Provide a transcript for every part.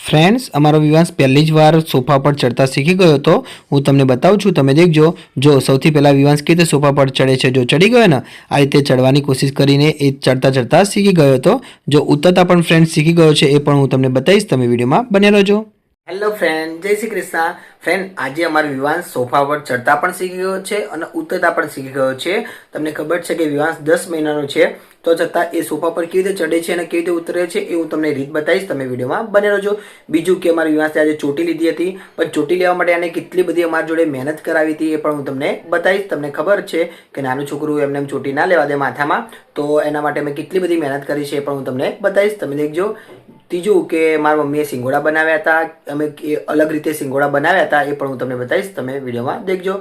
Friends અમારો વિવાસ પહેલી જ વાર સોફા પર ચડતા શીખી ગયો હતો હું તમને બતાવું છું, તમે દેખજો. જો સૌથી પહેલાં વિવાસ કઈ રીતે સોફા પર ચડે છે, જો ચડી ગયો ને, આ રીતે ચડવાની કોશિશ કરીને એ ચડતા ચડતા શીખી ગયો હતો જો ઉતરતા પણ ફ્રેન્ડ શીખી ગયો છે, એ પણ હું તમને બતાવીશ, તમે વિડીયોમાં બન્યા રહેજો. હેલો ફ્રેન્ડ જય શ્રી કૃષ્ણ. ફ્રેન્ડ આજે અમારો વિવાસ સોફા પર ચડતા પણ શીખી ગયો છે અને ઉતરતા પણ શીખી ગયો છે. તમને ખબર છે કે વિવાંશ દસ મહિનાનો છે. તો છતાં એ સોફા પર કેવી રીતે ચડે છે અને કેવી રીતે ઉતરે છે એ હું તમને રીત બતાવીશ. તમે વિડીયોમાં બને રહેજો. બીજું કે અમારી વિવાસે આજે ચોટી લીધી હતી, પણ ચોટી લેવા માટે એને કેટલી બધી અમારી જોડે મહેનત કરાવી હતી એ પણ હું તમને બતાવીશ. તમને ખબર છે કે નાનું છોકરું એમને એમ ચોટી ના લેવા દે માથામાં. તો એના માટે મેં કેટલી બધી મહેનત કરી છે એ પણ હું તમને બતાવીશ. તમે દેખજો. ત્રીજું કે મારા મમ્મીએ સિંગોડા બનાવ્યા હતા. અમે એ અલગ રીતે સિંગોડા બનાવ્યા હતા એ પણ હું તમને બતાવીશ. તમે વિડીયોમાં દેખજો.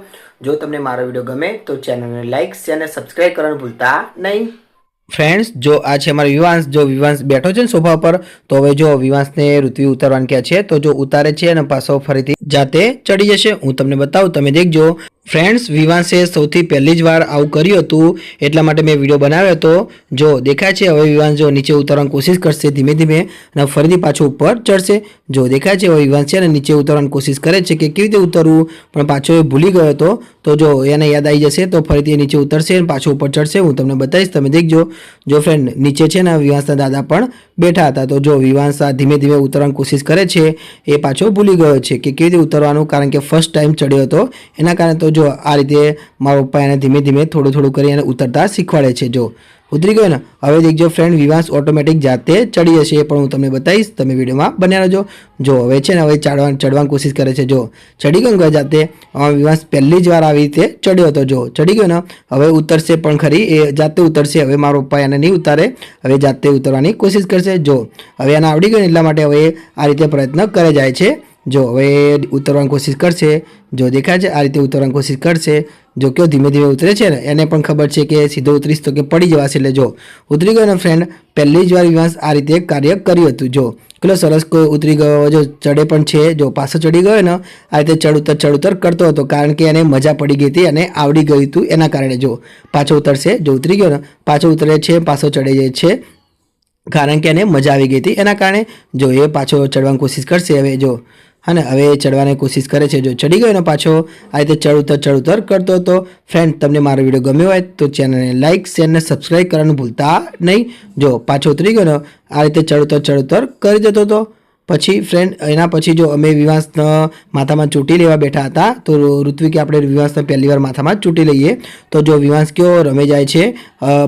જો તમને મારો વીડિયો ગમે તો ચેનલને લાઇક અને સબસ્ક્રાઇબ કરવાનું ભૂલતા નહીં. ફ્રેન્ડ્સ જો આ છે અમારો વિવાંશ, જો વિવાંશ બેઠો છે ને સોફા પર તો હવે જો વિવાંશને ઋત્વી ઉતારવાનું ક્યાં છે, તો જો ઉતારે છે અને પાછો ફરીથી જાતે ચડી જશે. હું તમને બતાવું, તમે દેખજો. ફ્રેન્ડ્સ વિવાંશે સૌથી પહેલી જ વાર આવું કર્યું હતું, એટલા માટે મેં વીડિયો બનાવ્યો હતો. જો દેખાય છે, હવે વિવાંશ જો નીચે ઉતારવાની કોશિશ કરશે ધીમે ધીમે અને ફરીથી પાછો ઉપર ચડશે. જો દેખાય છે, હવે વિવાંશ છે અને નીચે ઉતારવાની કોશિશ કરે છે કે કેવી રીતે ઉતરવું, પણ પાછો એ ભૂલી ગયો હતો. તો જો એને યાદ આવી જશે, તો ફરીથી નીચે ઉતરશે અને પાછો ઉપર ચડશે. હું તમને બતાવીશ, તમે દેખજો. જો ફ્રેન્ડ નીચે છે ને વિવાંશના દાદા પણ બેઠા હતા, તો જો વિવાંશ ધીમે ધીમે ઉતરવાની કોશિશ કરે છે, એ પાછો ભૂલી ગયો છે કે કેવી રીતે ઉતરવાનું, કારણ કે ફર્સ્ટ ટાઈમ ચડ્યો હતો. એના કારણે તો જો આ રીતે મારા પપ્પા એને ધીમે ધીમે થોડું થોડું કરી એને ઉતરતા શીખવાડે છે. જો ઉતરી ગયો ને, હવે દેખજો ફ્રેન્ડ વિવાસ ઓટોમેટિક જાતે ચડી જશે પણ હું તમને બતાવીશ. તમે વિડીયોમાં બન્યા રહેજો જો હવે છે ને, હવે ચડવા, ચડવાની કોશિશ કરે છે. જો ચડી ગયો જાતે વિવાસ પહેલી જ વાર આવી રીતે ચડ્યો હતો. જો ચડી ગયો ને, હવે ઉતરશે પણ ખરી. એ જાતે ઉતરશે. હવે મારો પપ્પા એને નહીં ઉતારે. હવે જાતે ઉતરવાની કોશિશ કરશે. જો હવે એને આવડી ગયો એટલા માટે હવે આ રીતે પ્રયત્ન કરે જાય છે. જો હવે ઉતરવાની કોશિશ કરશે, જો દેખાય છે આ રીતે ઉતરવાની કોશિશ કરશે, જો કયો ધીમે ધીમે ઉતરે છે ને, એને પણ ખબર છે કે સીધો ઉતરીશ તો કે પડી જવાશે. એટલે જો ઉતરી ગયો ને ફ્રેન્ડ પહેલી જ વાર વિવાસ આ રીતે કાર્ય કર્યું હતું. જો કેટલો સરસ કોઈ ઉતરી ગયો, જો ચડે પણ છે, જો પાછો ચડી ગયો ને આ રીતે ચડ ઉતર ચડ ઉતર કરતો હતો, કારણ કે એને મજા પડી ગઈ હતી અને આવડી ગયું હતું એના કારણે. જો પાછો ઉતરશે, જો ઉતરી ગયો ને, પાછો ઉતરે છે, પાછો ચડી જાય છે, કારણ કે એને મજા આવી ગઈ હતી એના કારણે. જો એ પાછો ચડવાની કોશિશ કરશે, હવે જો અને હવે એ ચડવાની કોશિશ કરે છે. જો ચડી ગયો પાછો, આ રીતે ચડ ઉતર ચડ ઉતર કરતો હતો. ફ્રેન્ડ તમને મારો વીડિયો ગમ્યો હોય તો ચેનલને લાઇક શેર સબસ્ક્રાઈબ કરવાનું ભૂલતા નહીં. જો પાછો ઉતરી ગયો ને, આ રીતે ચડ ઉતર ચડ ઉતર કરી દેતો હતો. પછી ફ્રેન્ડ એના પછી જો અમે વિવાસના માથામાં ચૂંટી લેવા બેઠા હતા, તો ઋત્વિકે આપણે વિવાસને પહેલી વાર માથામાં ચૂંટી લઈએ. તો જો વિવાસ કયો રમે જાય છે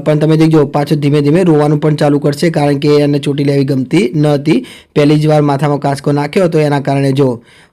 પણ તમે દેખજો, પાછો ધીમે ધીમે રોવાનું પણ ચાલુ કરશે, કારણ કે એને ચૂંટી લેવી ગમતી ન હતી. પહેલી જ વાર માથામાં કાંસકો નાખ્યો હતો એના કારણે જો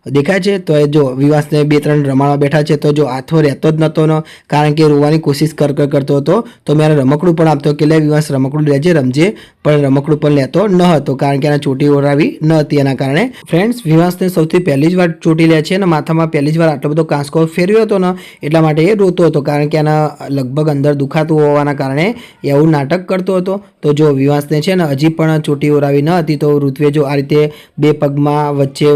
દેખાય છે? તો એ જો વિવાસને બે ત્રણ રમાડવા બેઠા છે, તો જો હાથો રહેતો જ નહોતો ને, કારણ કે રોવાની કોશિશ કર કર કરતો હતો, તો મેં રમકડું પણ આપતો કે લે વિવાસ, રમકડું લેજે, રમજે, પણ રમકડું પણ લેતો ન હતો, કારણ કે એના ચોટી ઓરાવી ન હતી એના કારણે. ફ્રેન્ડ્સ વિવાસને સૌથી પહેલી જ વાર ચોટી લે છે અને માથામાં પહેલી જ વાર આટલો બધો કાંસકો ફેરવ્યો હતો ને, એટલા માટે એ રોતો હતો, કારણ કે એના લગભગ અંદર દુખાતું હોવાના કારણે એવું નાટક કરતો હતો. તો જો વિવાસને છે ને, હજી પણ ચોટી ઓરાવી ન હતી, તો ઋત્વે જો આ રીતે બે પગમાં વચ્ચે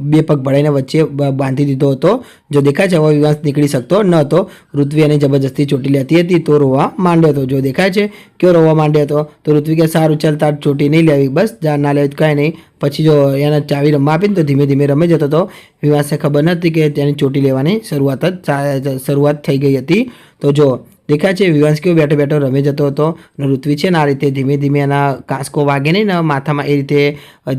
બે પગ ભળાઈને વચ્ચે બાંધી દીધો હતો. જો દેખાય છે હવે વિવાસ નીકળી શકતો ન હતો. ઋત્વી એને જબરજસ્તી ચોટી લેતી હતી, તો રોવા માંડ્યો હતો. જો દેખાય છે, કયો રોવા માંડ્યો હતો, તો ઋત્વી કે સારું, ચાલ તાર ચોટી નહીં લેવી, બસ, જા, ના લેવી કાંઈ નહીં. પછી જો એને ચાવી રમવા આપીને, તો ધીમે ધીમે રમી જતો હતો. વિવાસને ખબર નથી કે તેની ચોટી લેવાની શરૂઆત જ શરૂઆત થઈ ગઈ હતી. તો જો દેખાય છે વિવાંશ કેવો બેઠો બેઠો રમે જતો હતો અને ઋત્વી છે ને આ રીતે ધીમે ધીમે એના કાંસકો વાગે નહીં ને માથામાં એ રીતે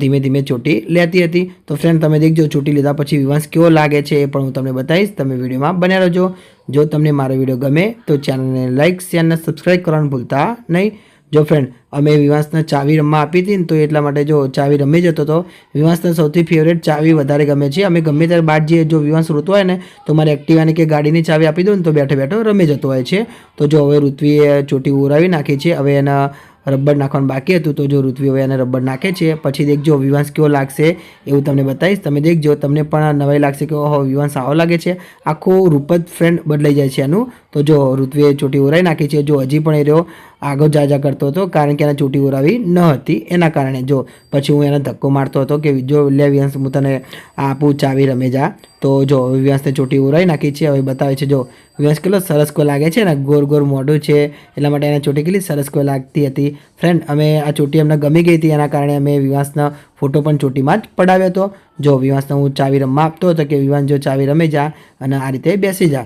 ધીમે ધીમે ચોટી લેતી હતી. તો ફ્રેન્ડ તમે દેખજો, ચોટી લીધા પછી વિવાંશ કેવો લાગે છે એ પણ હું તમને બતાવીશ. તમે વિડીયોમાં બન્યા રહેજો. જો તમને મારો વીડિયો ગમે તો ચેનલને લાઇક શેર સબસ્ક્રાઈબ કરવાનું ભૂલતા નહીં. જો ફ્રેન્ડ અમે વિવાસને ચાવી રમવા આપી હતી ને તો એટલા માટે જો ચાવી રમી જતો હતો વિવાસને સૌથી ફેવરેટ ચાવી વધારે ગમે છે. અમે ગમે ત્યારે બહાર જઈએ, જો વિવાસ ઋતુ હોય ને તો મારે એક્ટિવાની કે ગાડીની ચાવી આપી દઉં ને તો બેઠો બેઠો રમી જતો હોય છે. તો જો હવે ઋત્વીએ ચોટી ઉરાવી નાખી છે, હવે એના રબર નાખવાનું બાકી હતું. તો જો ઋત્વી હવે એને રબર નાખે છે. પછી દેખજો વિવાંશ કેવો લાગશે એવું તમને બતાવીશ. તમે દેખજો તમને પણ નવાઈ લાગશે કે ઓહો વિવાંશ આવો લાગે છે. આખો રૂપ જ ફ્રેન્ડ બદલાઈ જાય છે એનું. તો જો ઋત્વીએ ચોટી ઉરાઈ નાખી છે. જો હજી પણ એ રહ્યો આગળ જાજા કરતો હતો કારણ કે એને ચૂંટી ઉરાવી ન હતી. એના કારણે જો પછી હું એને ધક્કો મારતો હતો કે જો લે વિયાંશ હું તને આપું ચાવી રમે જા. તો જો વિયાંશને ચૂંટી ઉરાવી નાખી છે. હવે બતાવે છે, જો વિયાંશ કેટલો સરસ કોઈ લાગે છે ને, ગોર ગોર મોઢું છે. એટલા માટે એને ચૂંટી કેટલી સરસ કોઈ લાગતી હતી. ફ્રેન્ડ અમે આ ચૂંટી અમને ગમી ગઈ હતી. એના કારણે અમે વિવાસના ફોટો પણ ચૂંટીમાં જ પડાવ્યો હતો. જો વિવાસને હું ચાવી રમવા આપતો હતો કે વિવાસ જો ચાવી રમે જા અને આ રીતે બેસી જા.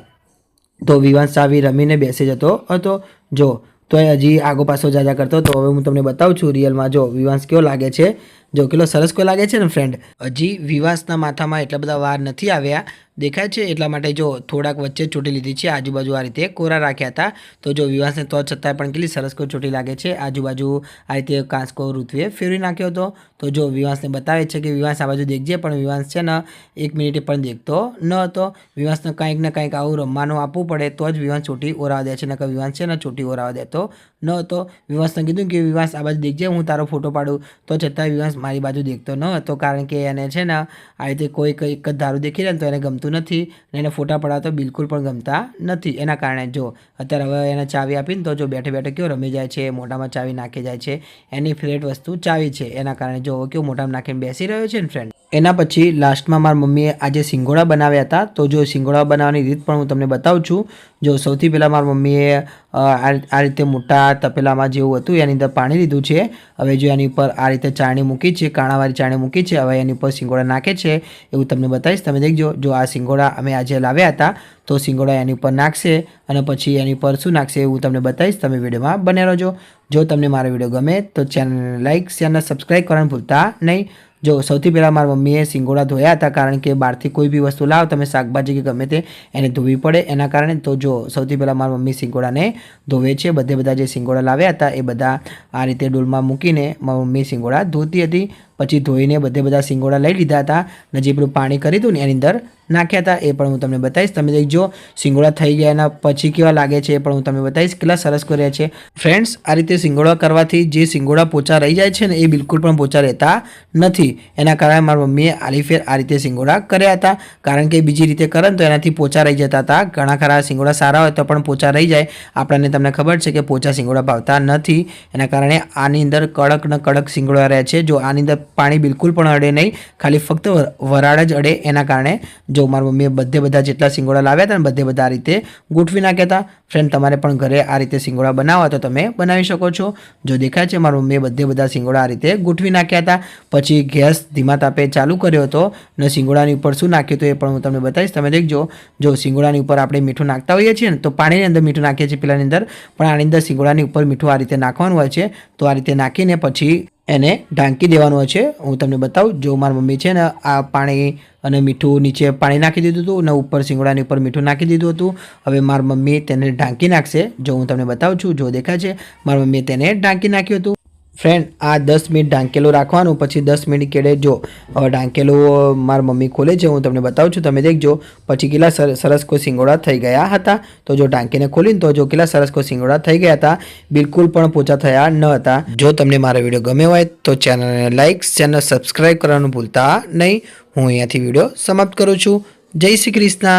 તો વિવાસ ચાવી રમીને બેસી જતો હતો. જો તો હજી આગો પાછો જાજા કરતો તો હવે હું તમને બતાવું છું, રિયલમાં જો વિવાંશ કેવો લાગે છે. જો કેટલો સરસ કોઈ લાગે છે ને ફ્રેન્ડ હજી વિવાસના માથામાં એટલા બધા વાર નથી આવ્યા. દેખાય છે એટલા માટે જો થોડાક વચ્ચે ચોટી લીધી છે. આજુબાજુ આ રીતે કોરા રાખ્યા હતા. તો જો વિવાસને તો છતાંય પણ કેટલી સરસ કોઈ ચોટી લાગે છે. આજુબાજુ આ રીતે કાંસકો ઋતુએ ફેરવી નાખ્યો હતો. તો જો વિવાસને બતાવે છે કે વિવાસ આ બાજુ દેખજે, પણ વિવાસ છે ને એક મિનિટે પણ દેખતો ન હતો. વિવાસને કંઈક ને કંઈક આવું રમવાનું આપવું પડે, તો જ વિવાસ ચોટી ઓરાવા દે છે. નકર વિવાસ છે ને ચોટી ઓરાવા દેતો ન હતો. વિવાસને કીધું કે વિવાસ આ બાજુ દેખજે, હું તારો ફોટો પાડું. તો છતાં વિવાસ મારી બાજુ દેખતો ન હતો, કારણ કે એને છે ને આ રીતે કોઈ કંઈક ધારું દેખી લે તો એને ગમતું નથી અને એને ફોટા પડાવતો બિલકુલ પણ ગમતા નથી. એના કારણે જો અત્યારે હવે એને ચાવી આપીને તો જો બેઠે બેઠે કેવો રમી જાય છે, મોઢામાં ચાવી નાખી જાય છે, એની ફેવરેટ વસ્તુ ચાવી છે. એના કારણે જો કેવું મોઢામાં નાખીને બેસી રહ્યો છે ને ફ્રેન્ડ એના પછી લાસ્ટમાં મારી મમ્મીએ આજે સિંગોડા બનાવ્યા હતા. તો જો સિંગોડા બનાવવાની રીત પણ હું તમને બતાવું છું. જો સૌથી પહેલાં મારી મમ્મીએ આ રીતે મોટા તપેલામાં જેવું હતું, એની અંદર પાણી લીધું છે. હવે જો એની ઉપર આ રીતે ચાણી મૂકી છે, કાણાવાળી ચાણી મૂકી છે, હવે એની ઉપર સિંગોડા નાખે છે, એવું તમને બતાવીશ. તમે દેખજો, જો આ સિંગોડા અમે આજે લાવ્યા હતા, તો સિંગોડા એની ઉપર નાખશે અને પછી એની ઉપર શું નાખશે એવું તમને બતાવીશ. તમે વિડીયોમાં બને રહેજો. જો તમને મારો વીડિયો ગમે તો ચેનલને લાઇક ચેનલ સબસ્ક્રાઈબ કરવાનું ભૂલતા નહીં. જો સૌથી પહેલાં મારા મમ્મીએ સિંગોડા ધોયા હતા, કારણ કે બહારથી કોઈ બી વસ્તુ લાવ, તમે શાકભાજી કે ગમે તે એને ધોવી પડે. એના કારણે તો જો સૌથી પહેલાં મારા મમ્મી સિંગોડાને ધોવે છે, બધે બધા જે સિંગોડા લાવ્યા હતા, એ બધા આ રીતે ડોલમાં મૂકીને મારી મમ્મી સિંગોડા ધોતી હતી. પછી ધોઈને બધે બધા સિંગોડા લઈ લીધા હતા અને જે પેલું પાણી કરી હતું ને એની અંદર નાખ્યા હતા, એ પણ હું તમને બતાવીશ. તમે દેખજો સિંગોડા થઈ ગયા એના પછી કેવા લાગે છે એ પણ હું તમને બતાવીશ. કેટલા સરસ કર્યા છે. ફ્રેન્ડ્સ, આ રીતે સિંગોડા કરવાથી જે સિંગોડા પોચા રહી જાય છે ને એ બિલકુલ પણ પોચા રહેતા નથી. એના કારણે મારી મમ્મીએ આલીફેર આ રીતે સિંગોડા કર્યા હતા. કારણ કે બીજી રીતે કરે તો એનાથી પોચા રહી જતા હતા. ઘણા ખરા સિંગોડા સારા હોય તો પણ પોચા રહી જાય. આપણને તમને ખબર છે કે પોચા સિંગોડા ભાવતા નથી. એના કારણે આની અંદર કડક ને કડક સિંગોડા રહે છે. જો આની અંદર પાણી બિલકુલ પણ અડે નહીં. ખાલી ફક્ત વર- વરાળ જ અડે. એના કારણે જો મારા મમ્મીએ બધે બધા જેટલા સિંગોડા લાવ્યા હતા ને બધે બધા આ રીતે ગોઠવી નાખ્યા હતા. ફ્રેન્ડ તમારે પણ ઘરે આ રીતે સિંગોડા બનાવવા તો તમે બનાવી શકો છો. જો દેખાય છે મારા મમ્મીએ બધે બધા સિંગોડા આ રીતે ગોઠવી નાખ્યા હતા. પછી ગેસ ધીમા તાપે ચાલુ કર્યો હતો ને સિંગોડાની ઉપર શું નાખ્યું હતું એ પણ હું તમને બતાવીશ. તમે દેખજો, જો સિંગોડાની ઉપર આપણે મીઠું નાખતા હોઈએ છીએ ને તો પાણીની અંદર મીઠું નાખીએ છીએ પેલાની અંદર. પણ આની અંદર સિંગોડાની ઉપર મીઠું આ રીતે નાખવાનું હોય છે. તો આ રીતે નાખીને પછી એને ઢાંકી દેવાનું છે. હું તમને બતાવું, જો મારી મમ્મી છે ને આ પાણી અને મીઠું નીચે પાણી નાખી દીધું હતું અને ઉપર સિંગોડાની ઉપર મીઠું નાખી દીધું હતું, હવે મારી મમ્મી તેને ઢાંકી નાખશે. જો હું તમને બતાવું છું, જો દેખાય છે, મારી મમ્મીએ તેને ઢાંકી નાખ્યું હતું. ફ્રેન્ડ, આ દસ મિનિટ ઢાંકેલું રાખવાનું, પછી દસ મિનિટ કેળે જો હવે ઢાંકેલું મારી મમ્મી ખોલે છે, હું તમને બતાવું છું, તમે દેખજો. પછી કેટલા સર- સરસ કોઈ સિંગોડા થઈ ગયા હતા, તો જો ઢાંકીને ખોલીને, તો જો કેટલા સરસ કોઈ સિંગોડા થઈ ગયા હતા, બિલકુલ પણ પોચા થયા ન હતા. જો તમને મારો વીડિયો ગમે હોય, તો ચેનલને લાઇક ચેનલ સબસ્ક્રાઈબ કરવાનું ભૂલતા નહીં. હું અહીંયાથી વીડિયો સમાપ્ત કરું છું. જય શ્રી કૃષ્ણ.